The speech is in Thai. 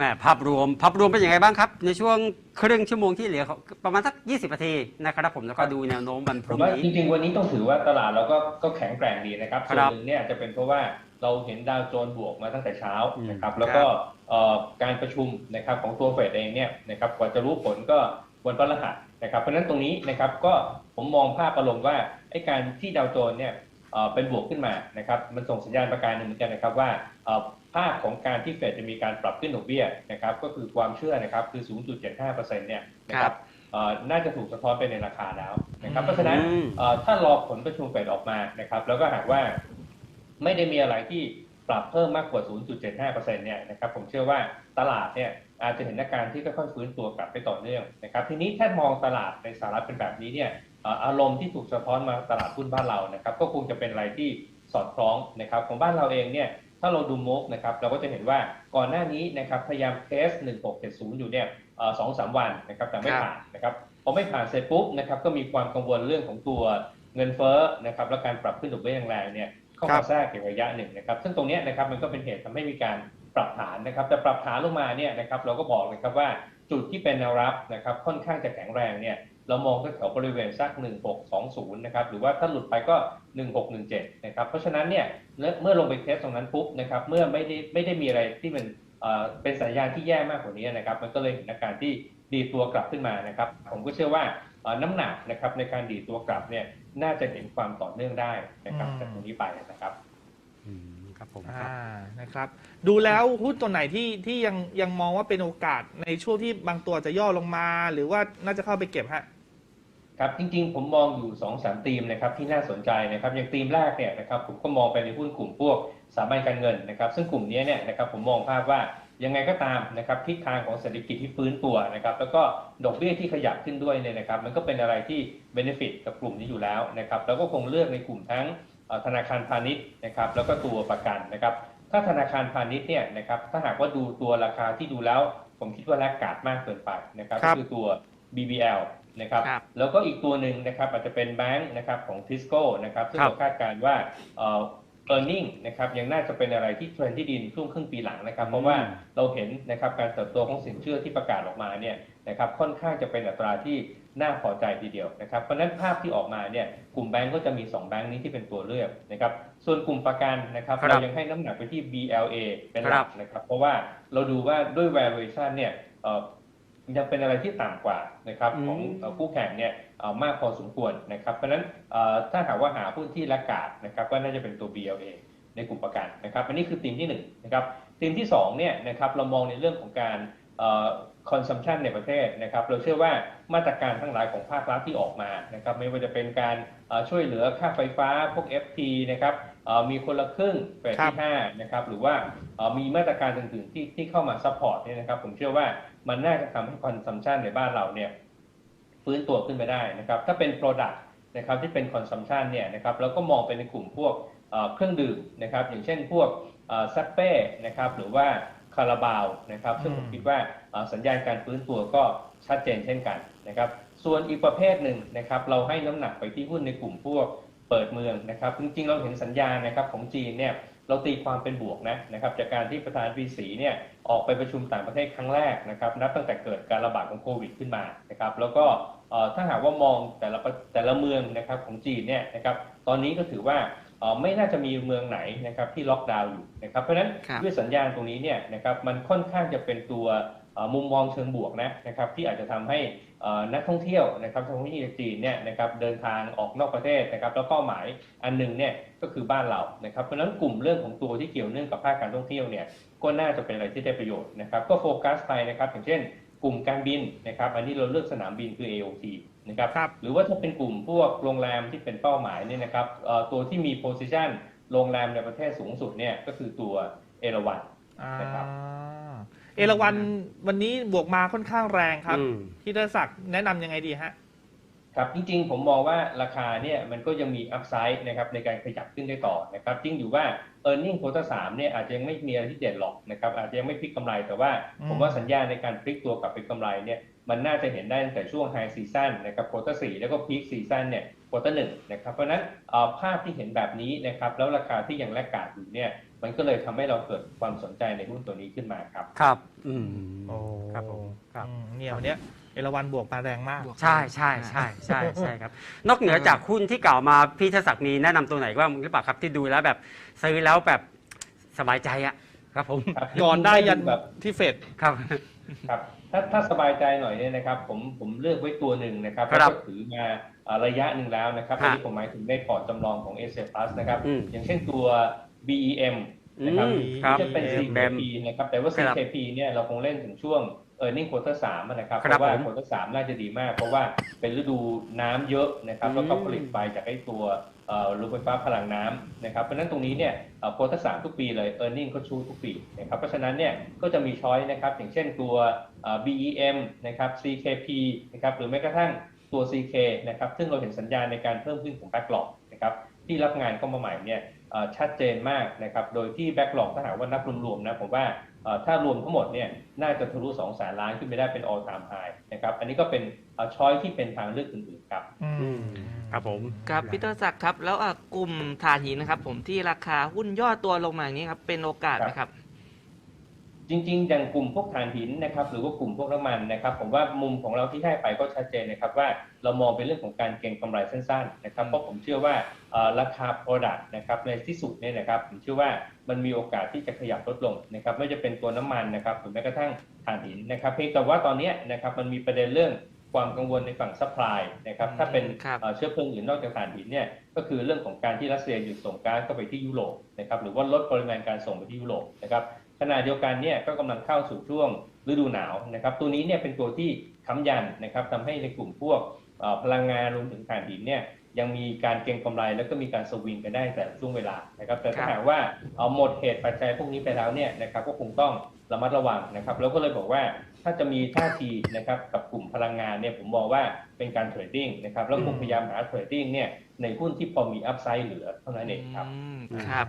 แม่ภาพรวมภาพรวมเป็นยังไงบ้างครับ ในช่วงครึ่งชั่วโมงที่เหลือของประมาณสัก 20นาทีนะครับผมแล้วก็ดูแนวโน้มวันพผรุ่มงว่านี้จริงๆวันนี้ต้องถือว่าตลาดเราก็ก็แข็งแกร่งดีนะครับคส่รัวนบหนึ่งเนี่ยอาจจะเป็นเพราะว่าเราเห็นดาวโจนส์บวกมาตั้งแต่เช้าอืมนะครับแล้วก็เอ่อการประชุมนะครับของตัวเฟดเองเนี่ยนะครับกว่าจะรู้ผลก็วันพฤหัสนะครับเพราะฉะนั้นตรงนี้นะครับก็ผมมองภาพอารมณ์ว่าไอ้การที่ดาวโจนส์เนี่ยเอ่อเป็นบวกขึ้นมานะครับมันส่งสัญญาณประการหนึ่งเหมือนกันนะครับว่าเอ่อ ภาพของการที่เฟดจะมีการปรับขึ้นดอกเบี้ยนะครับก็คือความเชื่อนะครับคือ 0.75%เนี่ยนะครับเอ่อน่าจะถูกสะท้อนไปในราคาแล้วนะครับเพราะฉะนั้นอืมเอ่อถ้ารอผลประชุมเฟดออกมานะครับแล้วก็หากว่าไม่ได้มีอะไรที่ปรับเพิ่มมากกว่า 0.75%เนี่ยนะครับผมเชื่อว่าตลาดเนี่ยอาจจะเห็นอาการที่ค่อยๆฟื้นตัวกลับไปต่อเนื่องนะครับทีนี้ถ้ามองตลาดในสหรัฐเป็นแบบนี้เนี่ยเอ่ออารมณ์ที่ถูกสะท้อนมาตลาดหุ้นบ้านเรานะครับก็คงจะเป็นอะไรที่สอดคล้องนะครับของบ้านเราเองเนี่ย ถ้าเราดูมูฟนะครับเราก็จะเห็นว่าก่อนหน้านี้นะครับพยายามเทส1670 อยู่เนี่ยสองสามวันนะครับแต่ไม่ผ่านนะครับพอไม่ผ่านเสร็จปุ๊บนะครับก็มีความกังวลเรื่องของตัวเงินเฟ้อนะครับและการปรับขึ้นดอกเบี้ยแรงๆเนี่ยเข้ามาแทรกอยู่ระยะหนึ่งนะครับซึ่งตรงนี้นะครับมันก็เป็นเหตุทำให้มีการปรับฐานนะครับแต่ปรับฐานลงมาเนี่ยนะครับเราก็บอกเลยครับว่าจุดที่เป็นแนวรับนะครับค่อนข้างจะแข็งแรงเนี่ย เรามองแถวๆบริเวณสัก 1620 นะครับ หรือว่าถ้าหลุดไปก็ 1617 นะครับ เพราะฉะนั้นเนี่ยเมื่อลงไปเทสตรงนั้นปุ๊บนะครับ เมื่อไม่ได้ไม่ได้มีอะไรที่มันเอ่อเป็นสัญญาณที่แย่มากกว่านี้นะครับ มันก็เลยเห็นอาการที่ดีดตัวกลับขึ้นมานะครับ ผมก็เชื่อว่าเอ่อน้ำหนักนะครับในการดีดตัวกลับเนี่ยน่าจะเห็นความต่อเนื่องได้นะครับอืมจากตรงนี้ไปนะครับอืมครับผมคอ่ารับนะครับ ดูแล้วหุ้นตัวไหนที่ที่ยังยังมองว่าเป็นโอกาสในช่วงที่บางตัวจะย่อลงมา หรือว่าน่าจะเข้าไปเก็บฮะ ครับจริงๆ ผมมองอยู่2อสามธีมนะครับที่น่าสนใจนะครับอย่างธีมแรกเนี่ยนะครับผมก็มองไปในหุ้นกลุ่มพวกสถาบันการเงินนะครับซึ่งกลุ่มนี้เนี่ยนะครับผมมองภาพว่ายังไงก็ตามนะครับทิศทางของเศรษฐกิจที่ฟื้นตัวนะครับแล้วก็ดอกเบี้ยที่ขยับขึ้นด้วยเนี่ยนะครับมันก็เป็นอะไรที่เบนฟิตกับกลุ่มนี้อยู่แล้วนะครับแล้วก็คงเลือกในกลุ่มทั้งเอ่อธนาคารพาณิชย์นะครับแล้วก็ตัวประกันนะครับถ้าธนาคารพาณิชย์เนี่ยนะครับถ้าหากว่าดูตัวราคาที่ดูแล้ว ผมคิดว่าแลกกาดมากเกินไปนะครับครัก็บคือตัว BBL นะครับครับแล้วก็อีกตัวหนึ่งนะครับอาจจะเป็นแบงค์นะครับของทิสโก้นะครับซึ่งครับเราคาดการณ์ว่าเอ่อ earning นะครับยังน่าจะเป็นอะไรที่เทรนด์ที่ดีในช่วงครึ่งปีหลังนะครับ เพราะว่าเราเห็นนะครับการเติบโตของสินเชื่อที่ประกาศออกมาเนี่ยนะครับค่อนข้างจะเป็นอัตราที่น่าพอใจทีเดียวนะครับเพราะฉะนั้นภาพที่ออกมาเนี่ยกลุ่มแบงก์ก็จะมี 2 แบงก์นี้ที่เป็นตัวเลือกนะครับส่วนกลุ่มประกันนะครับครับเรายังให้น้ำหนักไปที่ BLA เป็นหครัลับกนะครับ เพราะว่าเราดูว่าด้วย valuation เนี่ยเอ่อ ยังเป็นอะไรที่ต่ำกว่านะครับของอืมเอ่อคู่แข่งเนี่ยเอ่อมากพอสมควรนะครับ เพราะฉะนั้นเอ่อถ้าหากว่าหาหุ้นที่ละกาดนะครับก็น่าจะเป็นตัว BLA ในกลุ่มประกันนะครับอันนี้คือธีมที่1นงนะครับธีมที่2เนี่ยนะครับเรามองในเรื่องของการเอ่อ consumption ในประเทศนะครับเราเชื่อว่า มาตรการทั้งหลายของภาครัฐที่ออกมานะครับไม่ว่าจะเป็นการช่วยเหลือค่าไฟฟ้าพวก FT นะครับมีคนละครึ่งเฟสที่5นะครับหรือว่ามีมาตรการอื่นๆที่ที่เข้ามา support เนี่ยนะครับผมเชื่อว่ามันน่าจะทำให้ consumption ในบ้านเราเนี่ยฟื้นตัวขึ้นไปได้นะครับถ้าเป็น Product นะครับที่เป็น Consumption เนี่ยนะครับแล้วก็มองไปในกลุ่มพวกเครื่องดื่มนะครับอย่างเช่นพวกซัปเป้นะครับหรือว่าคาราบาวนะครับซึ่งผมคิดว่าสัญญาณการฟื้นตัวก็ ชัดเจนเช่นกันนะครับ ส่วนอีกประเภทหนึ่งนะครับ เราให้น้ำหนักไปที่หุ้นในกลุ่มพวกเปิดเมืองนะครับ จริงๆ เราเห็นสัญญาณนะครับของจีนเนี่ยเราตีความเป็นบวกนะนะครับจากการที่ประธานวีสีเนี่ยออกไปประชุมต่างประเทศครั้งแรกนะครับนับตั้งแต่เกิดการระบาดของโควิดขึ้นมานะครับแล้วก็เอ่อถ้าหากว่ามองแต่ละประแต่ละเมืองนะครับของจีนเนี่ยนะครับตอนนี้ก็ถือว่าเอ่อไม่น่าจะมีเมืองไหนนะครับที่ล็อกดาวน์อยู่นะครับเพราะฉะนั้นครับด้วยสัญญาณตรงนี้เนี่ยนะครับมันค่อนข้างจะเป็นตัวเอ่อ มุมมองเชิงบวกนะนะครับที่อาจจะทำให้เอ่อนักท่องเที่ยวนะครับท่องเที่ยวจากจีนเนี่ยนะครับเดินทางออกนอกประเทศนะครับแล้วเป้าหมายอันหนึ่งเนี่ยก็คือบ้านเรานะครับเพราะฉะนั้นกลุ่มเรื่องของตัวที่เกี่ยวเนื่องกับภาคการท่องเที่ยวเนี่ยก็น่าจะเป็นอะไรที่ได้ประโยชน์นะครับก็โฟกัสไปนะครับอย่างเช่น กลุ่มการบินนะครับอันนี้เราเลือกสนามบินคือ AOT นะครับครับหรือว่าถ้าเป็นกลุ่มพวกโรงแรมที่เป็นเป้าหมายเนี่ยนะครับเอ่อตัวที่มี position โรงแรมในประเทศสูงสุดเนี่ยก็คือตัวเอราวันอ่านะครับ เอราวันวันนี้บวกมาค่อนข้างแรงครับอืมพี่เดชศักดิ์แนะนำยังไงดีฮะ ครับจริงๆ ผมมองว่าราคาเนี่ยมันก็ยังมีอัพไซด์นะครับในการขยับขึ้นได้ต่อนะครับจริงอยู่ว่า e a r n i n g โควตาสามเนี่ยอาจจะยังไม่มีอะไรที่เด่นหรอกนะครับอาจจะยังไม่พลิกกำไรแต่ว่า อืม ผมว่าสัญญาณในการพลิกตัวกลับเป็นกำไรเนี่ย มันน่าจะเห็นได้ตั้งแต่ช่วงไฮซีซันนะครับควอเตอร์สี่แล้วก็พีคซีซันเนี่ยควอเตอร์หนึ่งนะครับเพราะฉะนั้นเอ่อภาพที่เห็นแบบนี้นะครับแล้วราคาที่ยังแลกขาดอยู่เนี่ยมันก็เลยทำให้เราเกิดความสนใจในหุ้นตัวนี้ขึ้นมาครับ ครับ อืมโอ้ครับผมครับอืมเนี่ยวันเนี้ยเอราวันบวกมาแรงมากบวกใช่ใช่ใช่ใช่ใช่ครับ นอกเหนือจากหุ้นที่กล่าวมาพี่ทศักดิ์มีแนะนำตัวไหนบ้างหรือเปล่าครับที่ดูแล้วแบบซื้อแล้วแบบสบายใจอะ ครับผมครับก่อนได้ยันแบบที่เฟดครับ ครับ ถ้าถ้าสบายใจหน่อยเนี่ยนะครับ ผมผมเลือกไว้ตัวหนึ่งนะครับครับแล้วก็ถือมาเอ่อระยะหนึ่งแล้วนะครับฮะอันนี้ผมหมายถึงในพอร์ตจำลองของ a s Plus นะครับ อืมอย่างเช่นตัว BEM อืนะครับมครับที่จะเป็นแบม CKP นะครับแต่ว่า ครับ CKP เนี่ยเราคงเล่นถึงช่วง e a r n i n g quarter สามนะครับคเพรับราะว่าผม quarter สามน่าจะดีมาก เพราะว่าเป็นฤดูน้ำเยอะนะครับแล้วก็อืมผลิตไฟจากไอ้ตัวเอ่อโรงไฟฟ้าพลังน้ำนะครับ เพราะฉะนั้นตรงนี้เนี่ยเอ่อ quarter สามทุกปีเลย e a r n i n g ก็ชูทุกปีนะครับ เพราะฉะนั้นเนี่ยก็จะมีช้อยนะครับ อย่างเช่นตัวเอ่อ BEM นะครับ CKP นะครับ หรือแม้กระทั่งตัว CK นะครับ ซึ่งเราเห็นสัญญาณในการเพิ่มขึ้นของ backlog นะครับ ที่รับงานเข้ามาใหม่เนี่ยเอ่อชัดเจนมากนะครับ โดยที่ backlog ถ้าหากว่านับรวมๆนะผมว่าเอ่อ ถ้ารวมทั้งหมดเนี่ยน่าจะทะลุ2แสนล้านขึ้นไปได้เป็น all time high นะครับ อันนี้ก็เป็นช้อยที่เป็นทางเลือกอื่นๆครับอือืมมครับผมครับพีเตอร์ศักดิ์ครับ แล้วอะกลุ่มถ่านหินนะครับ ผมที่ราคาหุ้นย่อตัวลงมาอย่างนี้ครับเป็นโอกาสไหมครับ จริงๆ อย่างกลุ่มพวกถ่านหินนะครับ หรือว่ากลุ่มพวกน้ำมันนะครับ ผมว่ามุมของเราที่ให้ไปก็ชัดเจนนะครับว่าเรามองเป็นเรื่องของการเก็งกำไรสั้นๆนะครับเพราะผมเชื่อว่าเอ่อราคา Product นะครับในที่สุดเนี่ยนะครับผมเชื่อว่ามันมีโอกาสที่จะขยับลดลงนะครับไม่ว่าจะเป็นตัวน้ำมันนะครับหรือแม้กระทั่งถ่านหินนะครับเพียงแต่ว่าตอนเนี้ยนะครับมันมีประเด็นเรื่องความกังวลในฝั่งซัพพลายนะครับถ้าเป็นครับเอ่อเชื้อเพลิงอื่นนอกจากถ่านหินเนี่ยก็คือเรื่องของการที่รัสเซียหยุดส่งก๊าซเข้าไปที่ยุโรปนะครับหรือว่าลดปริมาณการส่งไปที่ยุโรปนะครับ ขณะเดียวกันเนี่ยก็กำลังเข้าสู่ช่วงฤดูหนาวนะครับ ตัวนี้เนี่ยเป็นตัวที่ค้ำยันนะครับทำให้ในกลุ่มพวกเอ่อพลังงานรวมถึงถ่านหินเนี่ยยังมีการเก็งกำไรแล้วก็มีการสวิงกันได้แต่ละช่วงเวลานะครับ แต่ถ้าครับหากว่าเอาหมดเหตุปัจจัยพวกนี้ไปแล้วเนี่ยนะครับก็คงต้องระมัดระวังนะครับ แล้วก็เลยบอกว่าถ้าจะมีท่าทีนะครับกับกลุ่มพลังงานเนี่ยผมมองว่าเป็นการเทรดดิ้งนะครับแล้วคงพยายามหาเทรดดิ้งเนี่ยในหุ้นที่พอมีอัพไซด์เหลือเท่านั้นเองครับอืมครับ